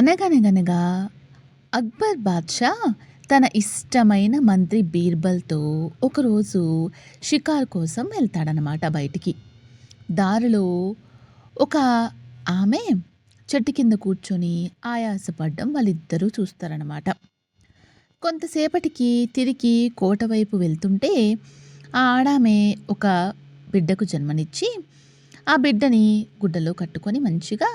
అనగనగనగా అక్బర్ బాద్షా తన ఇష్టమైన మంత్రి బీర్బల్తో ఒకరోజు షికార్ కోసం వెళ్తాడనమాట బయటికి. దారిలో ఒక ఆమె చెట్టు కింద కూర్చొని ఆయాసపడ్డం వాళ్ళిద్దరూ చూస్తారనమాట కొంతసేపటికి తిరిగి కోట వైపు వెళ్తుంటే ఆ ఆడామె ఒక బిడ్డకు జన్మనిచ్చి ఆ బిడ్డని గుడ్డలో కట్టుకొని మంచిగా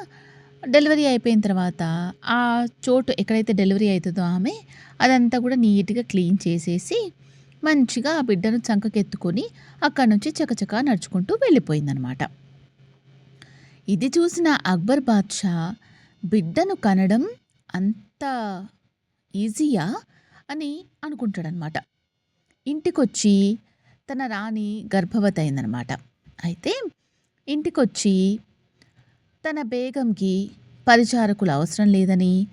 డెలివరీ అయిపోయిన తర్వాత ఆ చోటు ఎక్కడైతే డెలివరీ అవుతుందో ఆమె అదంతా కూడా నీట్గా క్లీన్ చేసేసి మంచిగా ఆ బిడ్డను చంకకెత్తుకొని అక్కడి నుంచి చకచకా నడుచుకుంటూ వెళ్ళిపోయిందనమాట. ఇది చూసిన అక్బర్ బాద్షా బిడ్డను కనడం అంత ఈజీయా అని అనుకుంటాడనమాట. ఇంటికొచ్చి తన రాణి గర్భవతి అయిందనమాట. అయితే ఇంటికొచ్చి తన బేగంకి పరిచారకులు అవసరం లేదని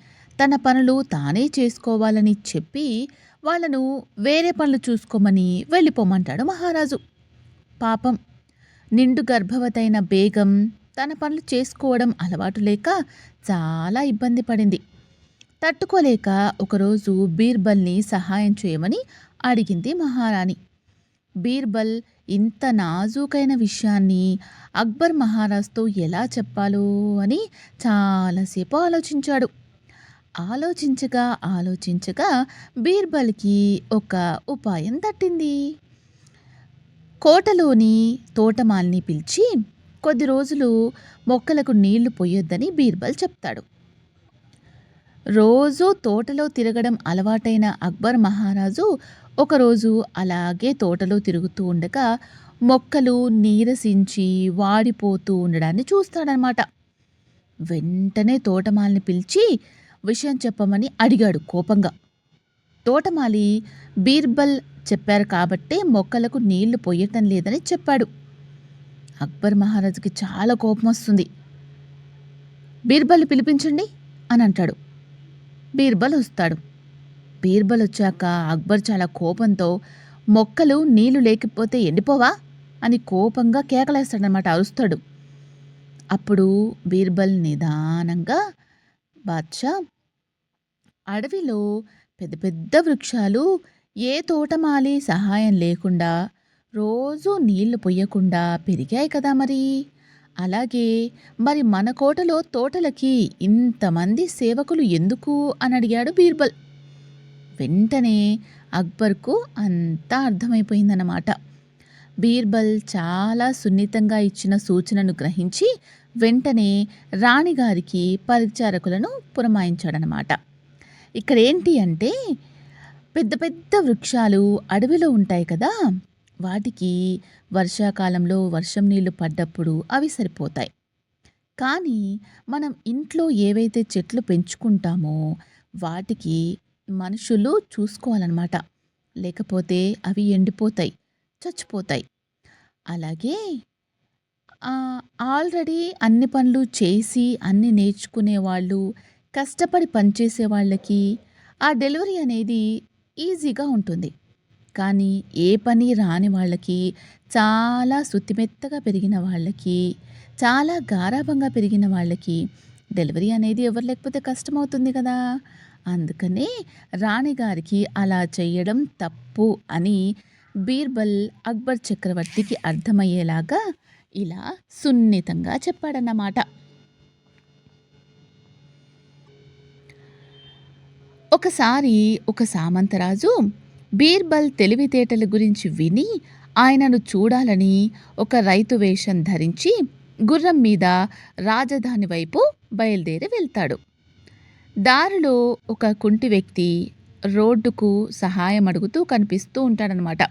తన పనులు తానే చేసుకోవాలని చెప్పి వాళ్ళను వేరే పనులు చూసుకోమని వెళ్ళిపోమంటాడు మహారాజు. పాపం. నిండు గర్భవతైన బేగం తన పనులు చేసుకోవడం అలవాటు లేక చాలా ఇబ్బంది పడింది. తట్టుకోలేక ఒకరోజు బీర్బల్ని సహాయం చేయమని అడిగింది మహారాణి. బీర్బల్ ఇంత నాజూకైన విషయాన్ని అక్బర్ మహారాజ్తో ఎలా చెప్పాలో అని చాలాసేపు ఆలోచించాడు. ఆలోచించగా ఆలోచించగా బీర్బల్కి ఒక ఉపాయం తట్టింది కోటలోని తోటమాల్ని పిలిచి కొద్ది రోజులు మొక్కలకు నీళ్ళు పోయొద్దని బీర్బల్ చెప్తాడు. రోజూ తోటలో తిరగడం అలవాటైన అక్బర్ మహారాజు ఒకరోజు అలాగే తోటలో తిరుగుతూ ఉండగా మొక్కలు నీరసించి వాడిపోతూ ఉండడాన్ని చూస్తాడనమాట. వెంటనే తోటమాలిని పిలిచి విషయం చెప్పమని అడిగాడు కోపంగా. తోటమాలి బీర్బల్ చెప్పారు కాబట్టే మొక్కలకు నీళ్ళు పొయ్యటం లేదని చెప్పాడు. అక్బర్ మహారాజుకి చాలా కోపం వస్తుంది బీర్బల్ పిలిపించండి అని అంటాడు. బీర్బల్ వస్తాడు. బీర్బల్ వచ్చాక అక్బర్ చాలా కోపంతో మొక్కలు నీళ్ళు లేకపోతే ఎండిపోవా? అని కోపంగా కేకలేస్తాడనమాట అరుస్తాడు. అప్పుడు బీర్బల్ నిదానంగా బాద్షా అడవిలో పెద్ద పెద్ద వృక్షాలు ఏ తోటమాలి సహాయం లేకుండా రోజూ నీళ్ళు పొయ్యకుండా పెరిగాయి కదా మరి? అలాగే మరి మన కోటలో తోటలకి ఇంతమంది సేవకులు ఎందుకు అని అడిగాడు బీర్బల్. వెంటనే అక్బర్కు అంతా అర్థమైపోయిందన్నమాట. బీర్బల్ చాలా సున్నితంగా ఇచ్చిన సూచనను గ్రహించి వెంటనే రాణిగారికి పరిచారకులను పురమాయించాడనమాట ఇక్కడ ఏంటి అంటే పెద్ద పెద్ద వృక్షాలు అడవిలో ఉంటాయి కదా వాటికి వర్షాకాలంలో వర్షం నీళ్ళు పడ్డప్పుడు అవి సరిపోతాయి. కానీ మనం ఇంట్లో ఏవైతే చెట్లు పెంచుకుంటామో వాటికి మనుషులు చూసుకోవాలన్నమాట. లేకపోతే అవి ఎండిపోతాయి చచ్చిపోతాయి. అలాగే ఆల్రెడీ అన్ని పనులు చేసి అన్ని నేర్చుకునే వాళ్ళు కష్టపడి పనిచేసే వాళ్ళకి ఆ డెలివరీ అనేది ఈజీగా ఉంటుంది. కానీ ఏ పని రాని వాళ్ళకి చాలా శుతిమెత్తగా పెరిగిన వాళ్ళకి చాలా గారాభంగా పెరిగిన వాళ్ళకి డెలివరీ అనేది ఎవరు లేకపోతే కష్టమవుతుంది కదా. అందుకనే రాణిగారికి అలా చేయడం తప్పు అని బీర్బల్ అక్బర్ చక్రవర్తికి అర్థమయ్యేలాగా ఇలా సున్నితంగా చెప్పాడన్నమాట. ఒకసారి ఒక సామంతరాజు బీర్బల్ తెలివితేటల గురించి విని ఆయనను చూడాలని ఒక రైతు వేషం ధరించి గుర్రం మీద రాజధాని వైపు బయలుదేరి వెళ్తాడు. దారిలో ఒక కుంటి వ్యక్తి రోడ్డుకు సహాయం అడుగుతూ కనిపిస్తూ ఉంటాడనమాట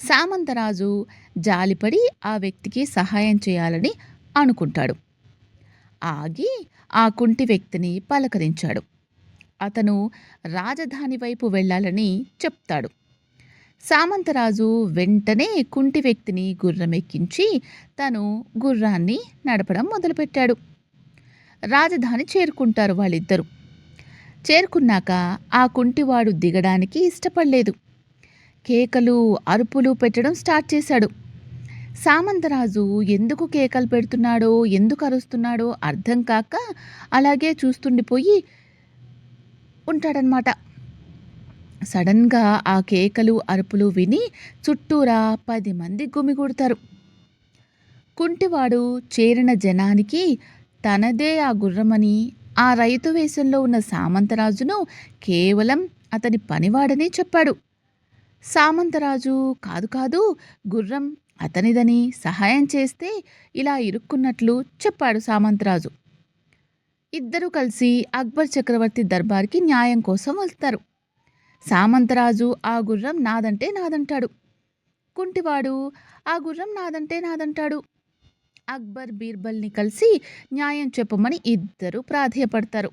సామంతరాజు జాలిపడి ఆ వ్యక్తికి సహాయం చేయాలని అనుకుంటాడు. ఆగి ఆ కుంటి వ్యక్తిని పలకరించాడు. అతను రాజధాని వైపు వెళ్ళాలని చెప్తాడు. సామంతరాజు వెంటనే కుంటి వ్యక్తిని గుర్రమెక్కించి తను గుర్రాన్ని నడపడం మొదలుపెట్టాడు. రాజధాని చేరుకుంటారు వాళ్ళిద్దరూ. చేరుకున్నాక ఆ కుంటివాడు దిగడానికి ఇష్టపడలేదు. కేకలు అరుపులు పెట్టడం స్టార్ట్ చేశాడు. సామంతరాజు ఎందుకు కేకలు పెడుతున్నాడో ఎందుకు అరుస్తున్నాడో అర్థం కాక అలాగే చూస్తుండిపోయి ఉంటాడనమాట సడన్గా ఆ కేకలు అరుపులు విని చుట్టూరా పది మంది గుమిగూడతారు కుంటివాడు చేరిన జనానికి తనదే ఆ గుర్రమని ఆ రైతు వేషంలో ఉన్న సామంతరాజును కేవలం అతని పనివాడని చెప్పాడు. సామంతరాజు కాదు కాదు గుర్రం అతనిదని సహాయం చేస్తే ఇలా ఇరుక్కున్నట్లు చెప్పాడు సామంతరాజు. ఇద్దరూ కలిసి అక్బర్ చక్రవర్తి దర్బార్కి న్యాయం కోసం వస్తారు. సామంతరాజు ఆ గుర్రం నాదంటే నాదంటాడు. కుంటివాడు ఆ గుర్రం నాదంటే నాదంటాడు. అక్బర్ బీర్బల్ని కలిసి న్యాయం చెప్పమని ఇద్దరు ప్రాధేయపడతారు.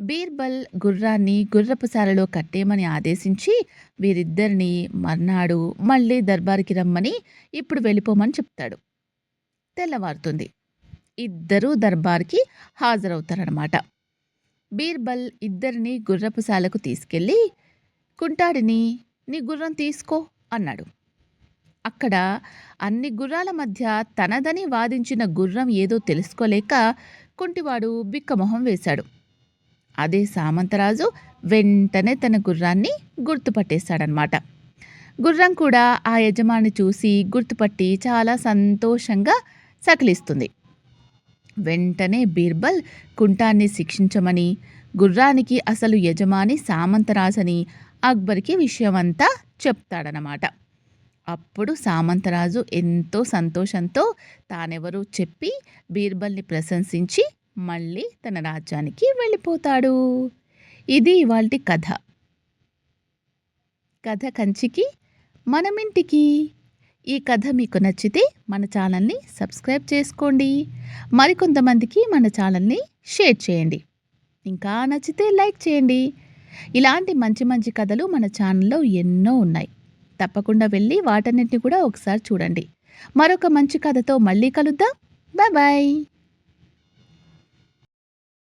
బీర్బల్ గుర్రాన్ని గుర్రపుశాలలో కట్టేయమని ఆదేశించి వీరిద్దరిని మర్నాడు మళ్ళీ దర్బార్కి రమ్మని ఇప్పుడు వెళ్ళిపోమని చెప్తాడు. తెల్లవారుతుంది. ఇద్దరూ దర్బార్కి హాజరవుతారనమాట బీర్బల్ ఇద్దరిని గుర్రపుశాలకు తీసుకెళ్ళి కుంటాడిని నీ గుర్రం తీసుకో అన్నాడు. అక్కడ అన్ని గుర్రాల మధ్య తనదని వాదించిన గుర్రం ఏదో తెలుసుకోలేక కుంటివాడు బిక్కమొహం వేశాడు. అదే సామంతరాజు వెంటనే తన గుర్రాన్ని గుర్తుపట్టేశాడనమాట గుర్రం కూడా ఆ యజమాని చూసి గుర్తుపట్టి చాలా సంతోషంగా సకిలిస్తుంది. వెంటనే బీర్బల్ కుంటాన్ని శిక్షించమని గుర్రానికి అసలు యజమాని సామంతరాజని అక్బర్కి విషయమంతా చెప్తాడనమాట. అప్పుడు సామంతరాజు ఎంతో సంతోషంతో తానెవరో చెప్పి బీర్బల్ని ప్రశంసించి మళ్ళీ తన రాజ్యానికి వెళ్ళిపోతాడు. ఇది ఇవాల్టి కథ. కథ కంచికి మనమింటికి. ఈ కథ మీకు నచ్చితే మన ఛానల్ని సబ్స్క్రైబ్ చేసుకోండి. మరికొంతమందికి మన ఛానల్ని షేర్ చేయండి. ఇంకా నచ్చితే లైక్ చేయండి. ఇలాంటి మంచి మంచి కథలు మన ఛానల్లో ఎన్నో ఉన్నాయి. తప్పకుండా వెళ్ళి వాటన్నిటిని కూడా ఒకసారి చూడండి. మరొక మంచి కథతో మళ్ళీ కలుద్దాం. Bye bye.